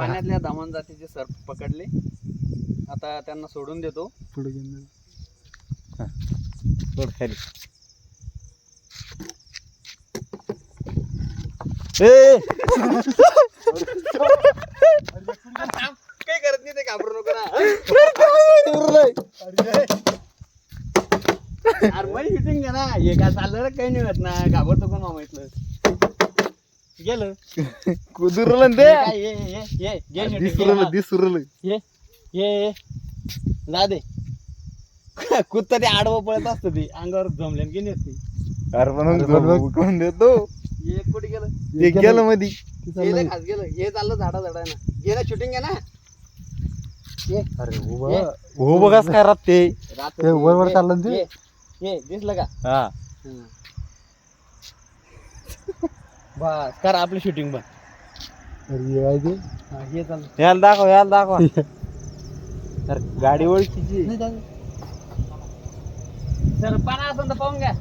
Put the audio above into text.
पाण्यातल्या दामन जातीचे सर्प पकडले. आता त्यांना सोडून देतो. पुढे घेऊन जा. सोड खाली. ए! काही करत नाही ते घाबरू नको ना. नॉर्मल शूटिंग घे ना. हे काय चाललं रे, काही नाही होत ना. घाबरतो कोण मामा इथलं? गेलं. कुदुरलं ते? ये ये ये घे shooting, घे, दिसुरलं हा. दिसुरलं. ये ये ये ला दे. कुत्ता ते आडवं पळत असतं ते अंगावर जमले की नाही ती. अरे पण. कोण देतो. ये कुठे गेलं? ते गेलं मधी. हे. लय खास गेलं. हे चाललं झाडा झाडा ना ये ना शूटिंग आहे ना? ये अरे ये. हो. बघास काय रात ते? रात्र ते. वर वर ये, चाललं ना ते? ये, ये दिसलं का? हा. हं. बस कर आपली शूटिंग अरे हे चाललं याला दाखव याला दाखव. अरे गाडी ओळखीची. सर पाना असं तर पाहून घ्या.